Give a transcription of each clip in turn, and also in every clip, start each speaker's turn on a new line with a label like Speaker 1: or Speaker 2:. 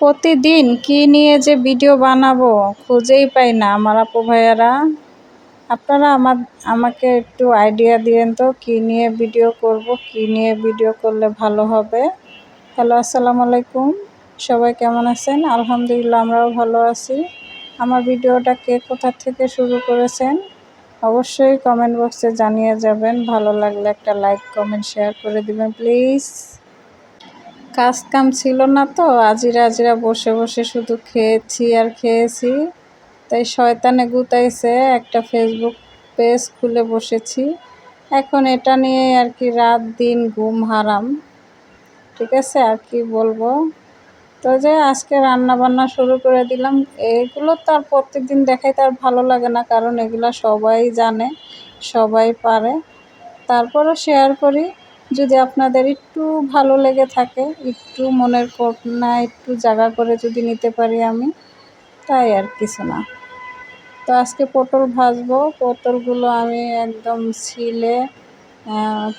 Speaker 1: প্রতিদিন কি নিয়ে যে ভিডিও বানাবো খুঁজেই পাই না আমার আপু ভাইয়ারা। আপনারা আমার, আমাকে একটু আইডিয়া দিয়েন তো, কী নিয়ে ভিডিও করব, কী নিয়ে ভিডিও করলে ভালো হবে। হ্যালো, আসসালামু আলাইকুম। সবাই কেমন আছেন? আলহামদুলিল্লাহ, আমরাও ভালো আছি। আমার ভিডিওটা কে কোথা থেকে শুরু করেছেন? অবশ্যই কমেন্ট বক্সে জানিয়ে যাবেন। ভালো লাগলে একটা লাইক কমেন্ট শেয়ার করে দিবেন প্লিজ কাজ কাম ছিল না তো, আজিরা আজিরা বসে বসে শুধু খেয়েছি আর খেয়েছি। তাই শয়তানে গুতাইছে, একটা ফেসবুক পেজ খুলে বসেছি। এখন এটা নিয়ে আর কি রাত দিন ঘুম হারাম। ঠিক আছে, আর কি বলব? তো যে আজকে রান্না বান্না শুরু করে দিলাম, এগুলো তো আর প্রত্যেক দিন দেখাই তার ভালো লাগে না, কারণ এগুলো সবাই জানে, সবাই পারে। তারপরও শেয়ার করি। যদি আপনাদের একটু ভালো লেগে থাকে, একটু মনের কল্পনা একটু জায়গা করে যদি নিতে পারি আমি, তাই আর কিছু না। তো আজকে পটল ভাজবো। পটলগুলো আমি একদম ছিলে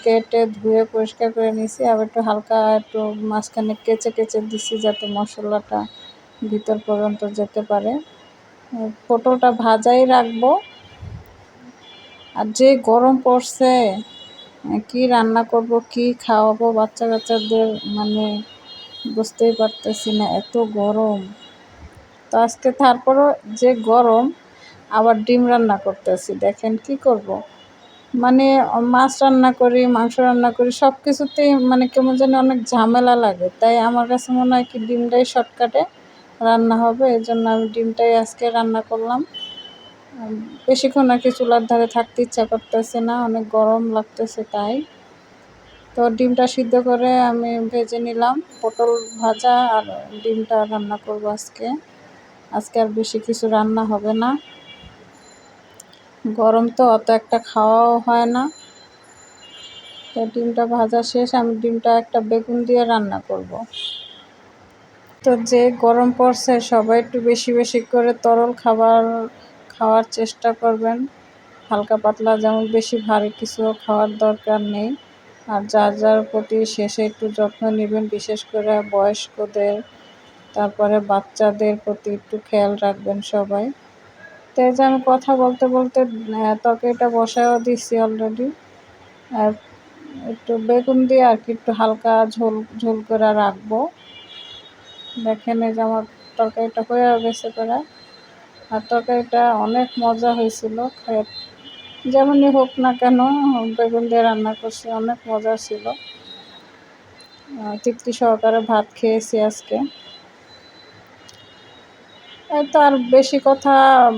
Speaker 1: কেটে ধুয়ে পরিষ্কার করে নিছি আবার একটু হালকা একটু মাঝখানে কেচে কেচে দিছি যাতে মশলাটা ভিতর পর্যন্ত যেতে পারে। পটলটা ভাজাই রাখব। আর যে গরম পড়ছে কি রান্না করব, কি খাওয়াবো বাচ্চা কাচ্চাদের মানে বুঝতেই পারতেছি না, এত গরম। তো আজকে তারপরও যে গরম, আবার ডিম রান্না করতেছি, দেখেন কি করব। মানে মাছ রান্না করি, মাংস রান্না করি সব কিছুতেই মানে কেমন যেন অনেক ঝামেলা লাগে। তাই আমার কাছে মনে হয় কি ডিমটাই শর্টকাটে রান্না হবে এই জন্য আমি ডিমটাই আজকে রান্না করলাম। বেশিক্ষণ আর কি চুলার ধারে থাকতে ইচ্ছা করতেছে না, অনেক গরম লাগতেছে তাই। তো ডিমটা সিদ্ধ করে আমি ভেজে নিলাম, পটল ভাজা আর ডিমটা রান্না করব আজকে। আজকে আর বেশি কিছু রান্না হবে না। গরম তো, অত একটা খাওয়াও হয় না। তো ডিমটা ভাজা শেষ, আমি ডিমটা একটা বেগুন দিয়ে রান্না করব। তো যে গরম পড়ছে, সবাই একটু বেশি বেশি করে তরল খাবার খাওয়ার চেষ্টা করবেন। হালকা পাতলা যেমন বেশি ভারী কিছু খাওয়ার দরকার নেই। আর যার যার প্রতি শেষে একটু যত্ন নেবেন, বিশেষ করে বয়স্কদের। তারপরে বাচ্চাদের প্রতি একটু খেয়াল রাখবেন সবাই। তো এই যে আমি কথা বলতে বলতে তরকারিটা বসায়ও দিচ্ছি অলরেডি আর একটু বেগুন দিয়ে আর কি একটু হালকা ঝোল ঝোল করে রাখব। দেখেন এই যে আমার তরকারিটা হয়ে গেছে প্রায়। আর তরকারিটা অনেক মজা হয়েছিল যেমনই হোক না কেন, বেগুন দিয়ে রান্না করছি, অনেক মজা ছিল। তৃপ্তি সহকারে ভাত খেয়েছি আজকে। এই তো আর বেশি কথা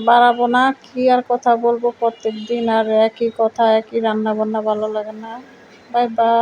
Speaker 1: বাড়াবো না, কি আর কথা বলব প্রত্যেক দিন আর একই কথা, একই রান্না বান্না ভালো লাগে না। Bye bye.